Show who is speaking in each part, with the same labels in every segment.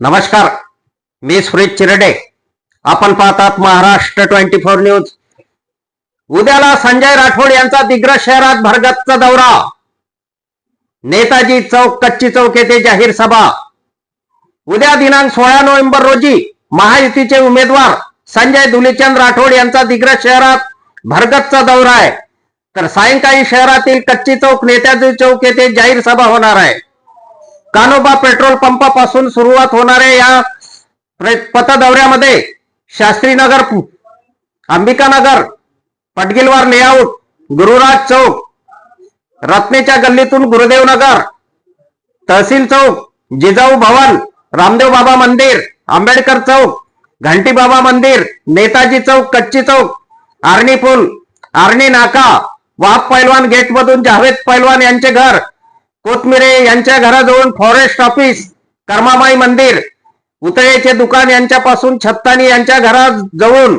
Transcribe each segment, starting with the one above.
Speaker 1: नमस्कार मी सुरेश चिरडे. आपण पाहतात महाराष्ट्र ट्वेंटी फोर न्यूज. उद्याला संजय राठोड यांचा दिग्रस शहरात भरगतचा दौरा. नेताजी चौक कच्ची चौक येथे जाहीर सभा. उद्या दिनांक सोळा नोव्हेंबर रोजी महायुतीचे उमेदवार संजय दुलीचंद राठोड यांचा दिग्रस शहरात भरगतचा दौरा आहे. तर सायंकाळी शहरातील कच्ची चौक नेताजी चौक येथे जाहीर सभा होणार आहे. कानोबा पेट्रोल पंपापासून सुरुवात होणाऱ्या या प्र- पथदौऱ्यामध्ये शास्त्रीनगर अंबिकानगर पटगिलवार लेआउट गुरुराज चौक रत्नेच्या गल्लीतून गुरुदेव नगर तहसील चौक जिजाऊ भवन रामदेव बाबा मंदिर आंबेडकर चौक घंटी बाबा मंदिर नेताजी चौक कच्ची चौक आर्णी पूल आर्णी नाका वाघ पैलवान गेट मधून जावेद पैलवान यांचे घर कोथमिरे यांच्या घराजवळून फॉरेस्ट ऑफिस कर्मामाई मंदिर उतळेचे दुकान यांच्यापासून छत्तानी यांच्या घराजवळून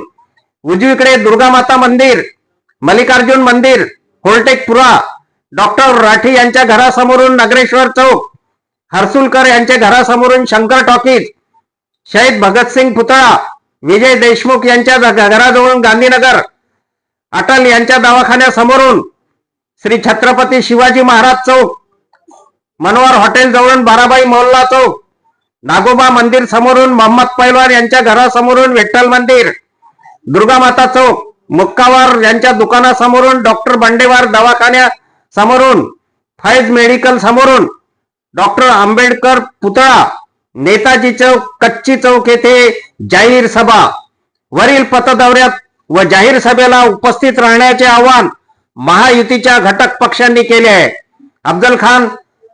Speaker 1: उजवीकडे दुर्गामाता मंदिर मल्लिकार्जुन मंदिर होलटेकपुरा डॉक्टर राठी यांच्या घरासमोरून नगरेश्वर चौक हर्सुलकर यांच्या घरासमोरून शंकर टॉकीज शहीद भगतसिंग पुतळा विजय देशमुख यांच्या घराजवळून गांधीनगर अटल यांच्या दवाखान्यासमोरून श्री छत्रपती शिवाजी महाराज चौक मनोहर हॉटेल जवळून बाराबाई मोहल्ला चौक. नागोबा मंदिर समोरून मोहम्मद पैलवान यांच्या घरासमोरून विठ्ठल मंदिर. दुर्गा माता चौक. मुक्कावार यांच्या दुकानासमोरून डॉक्टर बंडेवार दवाखान्या समोरून. फैज मेडिकल समोरून. डॉक्टर आंबेडकर पुतळा. नेताजी चौक कच्ची चौक येथे जाहीर सभा. वरील पथदौऱ्यात व जाहीर सभेला उपस्थित राहण्याचे आवाहन महायुतीच्या घटक पक्षांनी केले आहे. अफजल खान